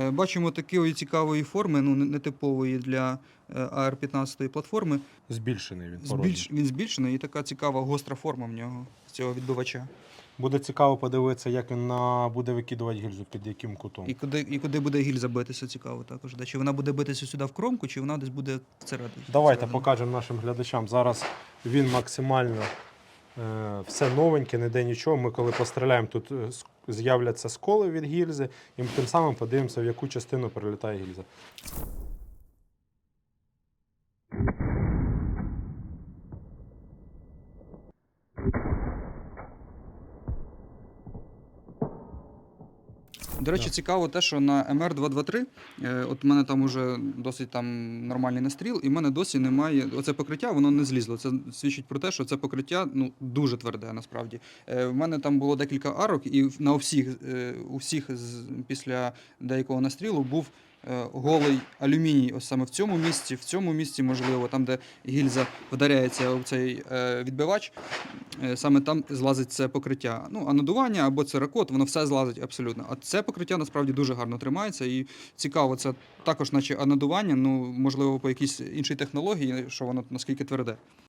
Е, Бачимо такої цікавої форми, ну нетипової для е, AR-15 платформи. Збільшений він. по Збільш, він збільшений і така цікава гостра форма в нього з цього відбивача. Буде цікаво подивитися, як він на... буде викидувати гільзу, під яким кутом. І куди, і куди буде гільза битися, цікаво також. Да? Чи вона буде битися сюди в кромку, чи вона десь буде всередині? Давайте всередині. покажемо нашим глядачам. Зараз він максимально е, все новеньке, не де нічого. Ми коли постріляємо, тут е, з'являться сколи від гільзи, і ми тим самим подивимося, в яку частину прилітає гільза. До речі, Так. цікаво те, що на МР-223, е, от в мене там уже досить там нормальний настріл, і в мене досі немає. Оце покриття, воно не злізло. Це свідчить про те, що це покриття ну, дуже тверде насправді. Е, В мене там було декілька арок, і на всіх, е, у всіх після деякого настрілу був. Е, Голий алюміній, ось саме в цьому місці, в цьому місці, можливо, там, де гільза вдаряється у цей е, відбивач, е, саме там злазить це покриття. Ну, а надування або це ракот, воно все злазить абсолютно. А це покриття насправді дуже гарно тримається. І цікаво, це також, наче анодування, ну можливо, по якійсь іншій технології, що воно наскільки тверде.